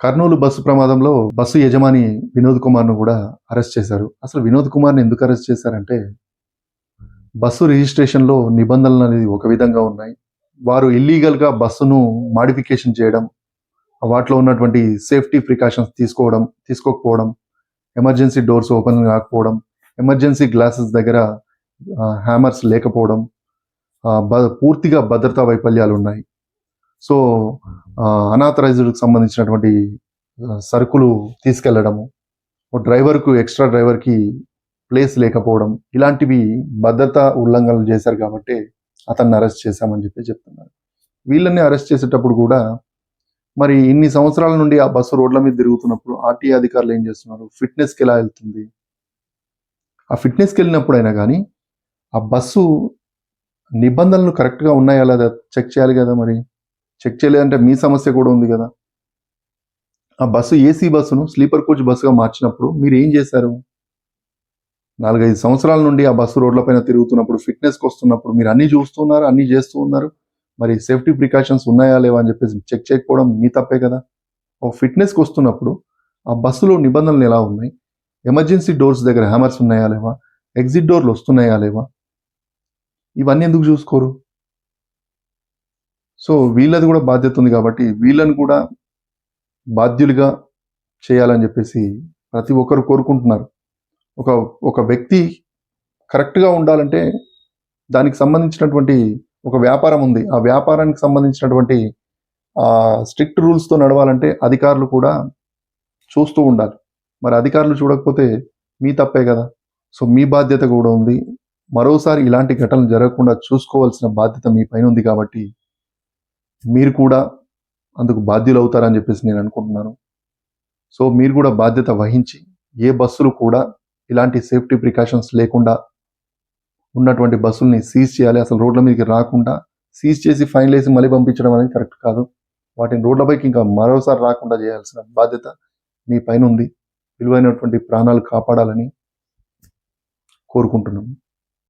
Kurnool bus ప్రమాదంలో bus యజమాని వినోద్ కుమార్ను కూడా అరెస్ట్ చేశారు. అసలు వినోద్ కుమార్ని ఎందుకు అరెస్ట్ చేశారంటే బస్సు రిజిస్ట్రేషన్లో నిబంధనలు అనేది ఒక విధంగా ఉన్నాయి. వారు ఇల్లీగల్గా బస్సును మాడిఫికేషన్ చేయడం వాటిలో ఉన్నటువంటి సేఫ్టీ ప్రికాషన్స్ తీసుకోవడం తీసుకోకపోవడం ఎమర్జెన్సీ డోర్స్ ఓపెన్ కాకపోవడం ఎమర్జెన్సీ గ్లాసెస్ దగ్గర హ్యామర్స్ లేకపోవడం బ- పూర్తిగా భద్రతా వైఫల్యాలు ఉన్నాయి. సో అనాథరైజ్డ్కి సంబంధించినటువంటి సరుకులు తీసుకెళ్ళడము ఓ డ్రైవర్కు ఎక్స్ట్రా డ్రైవర్కి ప్లేస్ లేకపోవడం ఇలాంటివి భద్రత ఉల్లంఘనలు చేశారు కాబట్టి అతన్ని అరెస్ట్ చేశామని చెప్పి చెప్తున్నారు. వీళ్ళని అరెస్ట్ చేసేటప్పుడు కూడా మరి ఇన్ని సంవత్సరాల నుండి ఆ బస్సు రోడ్ల మీద తిరుగుతున్నప్పుడు ఆర్టీఏ అధికారులు ఏం చేస్తున్నారు? ఫిట్నెస్కి ఎలా వెళ్తుంది? ఆ ఫిట్నెస్కి వెళ్ళినప్పుడైనా కానీ ఆ బస్సు నిబంధనలు కరెక్ట్గా ఉన్నాయా లేదా చెక్ చేయాలి కదా మరి? చెక్ చేయలేదంటే మీ సమస్య కూడా ఉంది కదా. ఆ బస్సు ఏసీ బస్సును స్లీపర్ కోచ్ బస్సుగా మార్చినప్పుడు మీరు ఏం చేశారు? నాలుగైదు సంవత్సరాల నుండి ఆ బస్సు రోడ్లపైన తిరుగుతున్నప్పుడు ఫిట్నెస్కి వస్తున్నప్పుడు మీరు అన్నీ చూస్తున్నారు అన్నీ చేస్తూ ఉన్నారు. మరి సేఫ్టీ ప్రికాషన్స్ ఉన్నాయా లేవా అని చెప్పేసి చెక్ చేయకపోవడం మీ తప్పే కదా. ఒక ఫిట్నెస్కి వస్తున్నప్పుడు ఆ బస్సులో నిబంధనలు ఎలా ఉన్నాయి? ఎమర్జెన్సీ డోర్స్ దగ్గర హ్యామర్స్ ఉన్నాయా లేవా? ఎగ్జిట్ డోర్లు వస్తున్నాయా లేవా? ఇవన్నీ ఎందుకు చూసుకోరు? సో వీళ్ళది కూడా బాధ్యత ఉంది కాబట్టి వీళ్ళని కూడా బాధ్యులుగా చేయాలని చెప్పేసి ప్రతి ఒక్కరు కోరుకుంటున్నారు. ఒక ఒక వ్యక్తి కరెక్ట్గా ఉండాలంటే దానికి సంబంధించినటువంటి ఒక వ్యాపారం ఉంది. ఆ వ్యాపారానికి సంబంధించినటువంటి స్ట్రిక్ట్ రూల్స్తో నడవాలంటే అధికారులు కూడా చూస్తూ ఉండాలి. మరి అధికారులు చూడకపోతే మీ తప్పే కదా. సో మీ బాధ్యత కూడా ఉంది. మరోసారి ఇలాంటి ఘటనలు జరగకుండా చూసుకోవాల్సిన బాధ్యత మీ పైన ఉంది కాబట్టి మీరు కూడా అందుకు బాధ్యులు అవుతారని చెప్పేసి నేను అనుకుంటున్నాను. సో మీరు కూడా బాధ్యత వహించి ఏ బస్సులు కూడా ఇలాంటి సేఫ్టీ ప్రికాషన్స్ లేకుండా ఉన్నటువంటి బస్సుల్ని సీజ్ చేయాలి. అసలు రోడ్ల మీదకి రాకుండా సీజ్ చేసి ఫైన్ వేసి మళ్ళీ పంపించడం అనేది కరెక్ట్ కాదు. వాటిని రోడ్లపైకి ఇంకా మరోసారి రాకుండా చేయాల్సిన బాధ్యత మీ పైన ఉంది. విలువైనటువంటి ప్రాణాలు కాపాడాలని కోరుకుంటున్నాను.